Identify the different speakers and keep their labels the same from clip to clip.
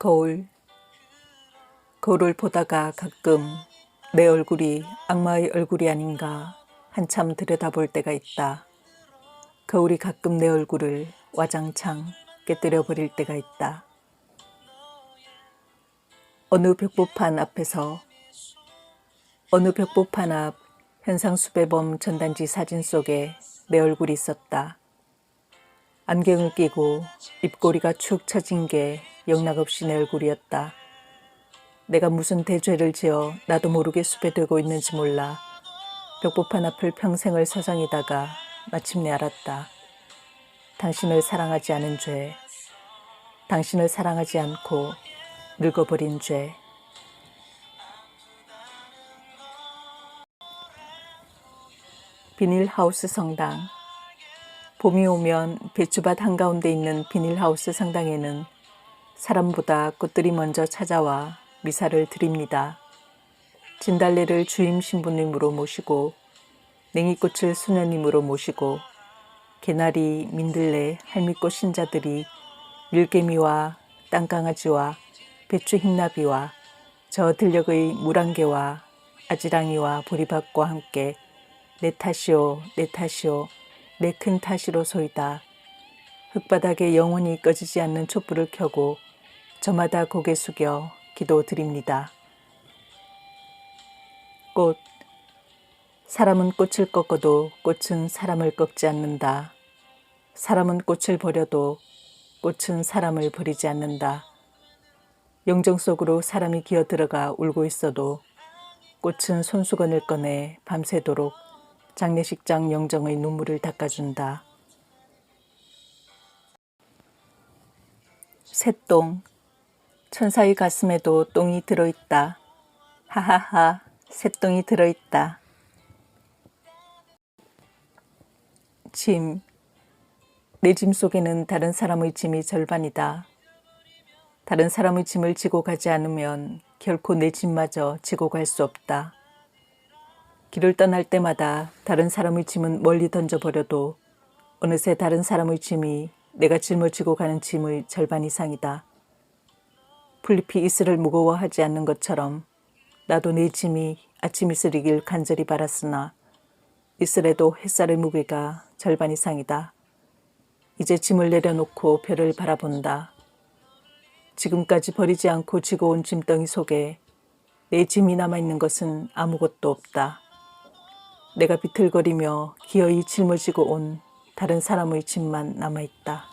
Speaker 1: 거울. 거울을 보다가 가끔 내 얼굴이 악마의 얼굴이 아닌가 한참 들여다볼 때가 있다. 거울이 가끔 내 얼굴을 와장창 깨뜨려 버릴 때가 있다. 어느 벽보판 앞에서 어느 벽보판 앞 현상수배범 전단지 사진 속에 내 얼굴이 있었다. 안경을 끼고 입꼬리가 축 처진 게 영락없이 내 얼굴이었다. 내가 무슨 대죄를 지어 나도 모르게 숲에 되고 있는지 몰라 벽보판 앞을 평생을 서성이다가 마침내 알았다. 당신을 사랑하지 않은 죄, 당신을 사랑하지 않고 늙어버린 죄. 비닐하우스 성당. 봄이 오면 배추밭 한가운데 있는 비닐하우스 성당에는 사람보다 꽃들이 먼저 찾아와 미사를 드립니다. 진달래를 주임 신부님으로 모시고 냉이꽃을 수녀님으로 모시고 개나리, 민들레, 할미꽃 신자들이 밀개미와 땅강아지와 배추 흰나비와 저 들녘의 물안개와 아지랑이와 보리밥과 함께 내 탓이오 내 탓이오 내 큰 탓이로 소이다. 흙바닥에 영원히 꺼지지 않는 촛불을 켜고 저마다 고개 숙여 기도 드립니다. 꽃 사람은 꽃을 꺾어도 꽃은 사람을 꺾지 않는다. 사람은 꽃을 버려도 꽃은 사람을 버리지 않는다. 영정 속으로 사람이 기어 들어가 울고 있어도 꽃은 손수건을 꺼내 밤새도록 장례식장 영정의 눈물을 닦아준다. 새똥 천사의 가슴에도 똥이 들어있다. 하하하 새똥이 들어있다. 짐. 내 짐 속에는 다른 사람의 짐이 절반이다. 다른 사람의 짐을 지고 가지 않으면 결코 내 짐마저 지고 갈 수 없다. 길을 떠날 때마다 다른 사람의 짐은 멀리 던져버려도 어느새 다른 사람의 짐이 내가 짊어지고 가는 짐의 절반 이상이다. 풀잎이 이슬을 무거워하지 않는 것처럼 나도 내 짐이 아침 이슬이길 간절히 바랐으나 이슬에도 햇살의 무게가 절반 이상이다. 이제 짐을 내려놓고 별을 바라본다. 지금까지 버리지 않고 지고 온 짐덩이 속에 내 짐이 남아있는 것은 아무것도 없다. 내가 비틀거리며 기어이 짊어지고 온 다른 사람의 짐만 남아있다.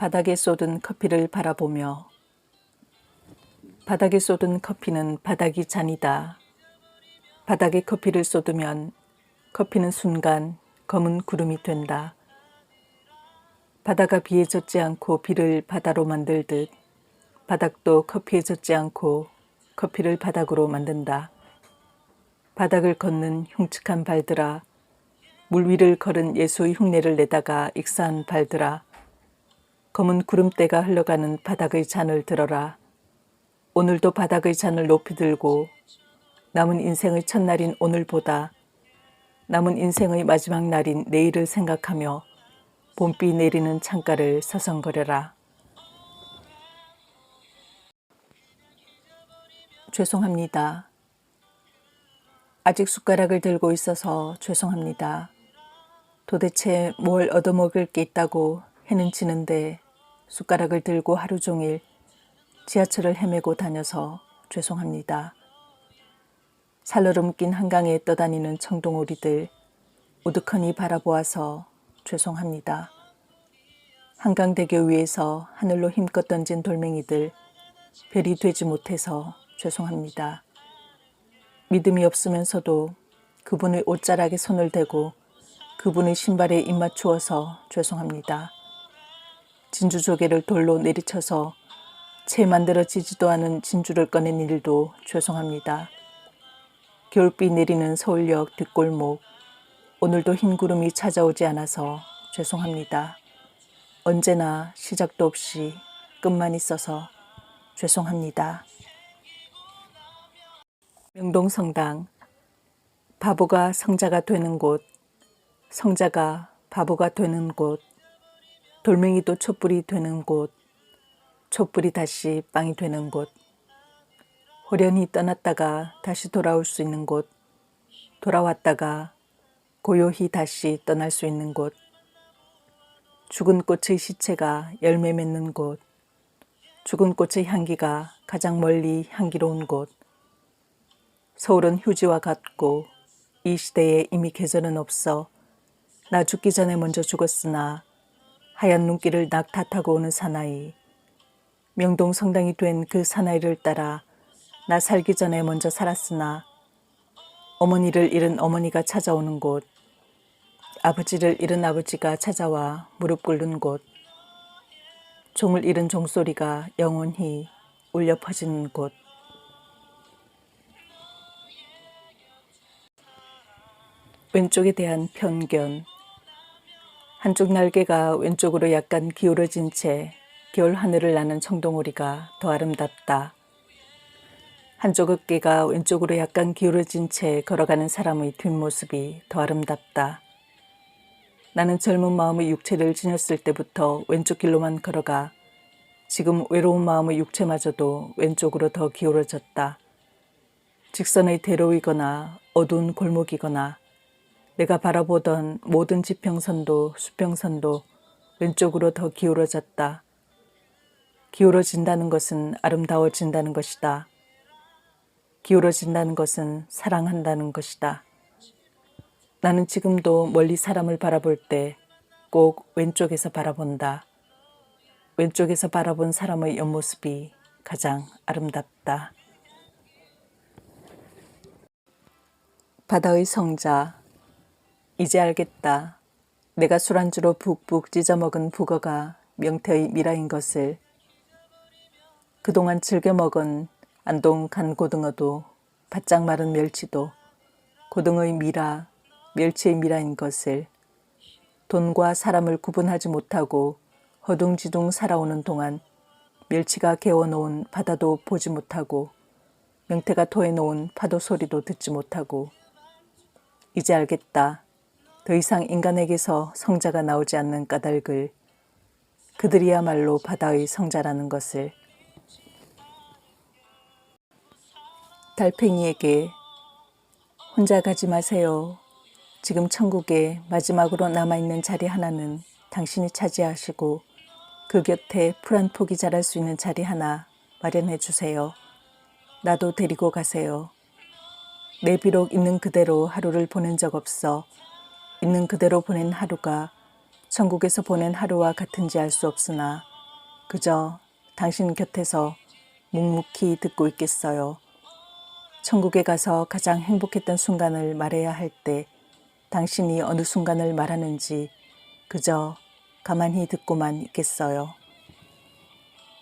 Speaker 1: 바닥에 쏟은 커피를 바라보며 바닥에 쏟은 커피는 바닥이 잔이다. 바닥에 커피를 쏟으면 커피는 순간 검은 구름이 된다. 바다가 비에 젖지 않고 비를 바다로 만들듯 바닥도 커피에 젖지 않고 커피를 바닥으로 만든다. 바닥을 걷는 흉측한 발들아, 물 위를 걸은 예수의 흉내를 내다가 익사한 발들아, 검은 구름대가 흘러가는 바닥의 잔을 들어라. 오늘도 바닥의 잔을 높이 들고 남은 인생의 첫날인 오늘보다 남은 인생의 마지막 날인 내일을 생각하며 봄비 내리는 창가를 서성거려라. 죄송합니다. 아직 숟가락을 들고 있어서 죄송합니다. 도대체 뭘 얻어먹을 게 있다고 해는 지는데 숟가락을 들고 하루 종일 지하철을 헤매고 다녀서 죄송합니다. 살얼음 낀 한강에 떠다니는 청동오리들 우두커니 바라보아서 죄송합니다. 한강대교 위에서 하늘로 힘껏 던진 돌멩이들 별이 되지 못해서 죄송합니다. 믿음이 없으면서도 그분의 옷자락에 손을 대고 그분의 신발에 입 맞추어서 죄송합니다. 진주 조개를 돌로 내리쳐서 채 만들어지지도 않은 진주를 꺼낸 일도 죄송합니다. 겨울비 내리는 서울역 뒷골목 오늘도 흰 구름이 찾아오지 않아서 죄송합니다. 언제나 시작도 없이 끝만 있어서 죄송합니다. 명동성당 바보가 성자가 되는 곳 성자가 바보가 되는 곳 돌멩이도 촛불이 되는 곳, 촛불이 다시 빵이 되는 곳, 호련히 떠났다가 다시 돌아올 수 있는 곳, 돌아왔다가 고요히 다시 떠날 수 있는 곳, 죽은 꽃의 시체가 열매 맺는 곳, 죽은 꽃의 향기가 가장 멀리 향기로운 곳, 서울은 휴지와 같고 이 시대에 이미 계절은 없어 나 죽기 전에 먼저 죽었으나 하얀 눈길을 낙타 타고 오는 사나이. 명동 성당이 된 그 사나이를 따라 나 살기 전에 먼저 살았으나 어머니를 잃은 어머니가 찾아오는 곳 아버지를 잃은 아버지가 찾아와 무릎 꿇는 곳 종을 잃은 종소리가 영원히 울려 퍼지는 곳. 왼쪽에 대한 편견 한쪽 날개가 왼쪽으로 약간 기울어진 채 겨울 하늘을 나는 청동오리가 더 아름답다. 한쪽 어깨가 왼쪽으로 약간 기울어진 채 걸어가는 사람의 뒷모습이 더 아름답다. 나는 젊은 마음의 육체를 지녔을 때부터 왼쪽 길로만 걸어가 지금 외로운 마음의 육체마저도 왼쪽으로 더 기울어졌다. 직선의 대로이거나 어두운 골목이거나 내가 바라보던 모든 지평선도 수평선도 왼쪽으로 더 기울어졌다. 기울어진다는 것은 아름다워진다는 것이다. 기울어진다는 것은 사랑한다는 것이다. 나는 지금도 멀리 사람을 바라볼 때 꼭 왼쪽에서 바라본다. 왼쪽에서 바라본 사람의 옆모습이 가장 아름답다. 바다의 성자 이제 알겠다. 내가 술안주로 북북 찢어먹은 북어가 명태의 미라인 것을 그동안 즐겨 먹은 안동 간고등어도 바짝 마른 멸치도 고등어의 미라, 멸치의 미라인 것을 돈과 사람을 구분하지 못하고 허둥지둥 살아오는 동안 멸치가 개워놓은 바다도 보지 못하고 명태가 토해놓은 파도 소리도 듣지 못하고 이제 알겠다. 더 이상 인간에게서 성자가 나오지 않는 까닭을 그들이야말로 바다의 성자라는 것을 달팽이에게 혼자 가지 마세요. 지금 천국에 마지막으로 남아있는 자리 하나는 당신이 차지하시고 그 곁에 풀 한 폭이 자랄 수 있는 자리 하나 마련해 주세요. 나도 데리고 가세요. 내 비록 있는 그대로 하루를 보낸 적 없어 있는 그대로 보낸 하루가 천국에서 보낸 하루와 같은지 알 수 없으나 그저 당신 곁에서 묵묵히 듣고 있겠어요. 천국에 가서 가장 행복했던 순간을 말해야 할 때 당신이 어느 순간을 말하는지 그저 가만히 듣고만 있겠어요.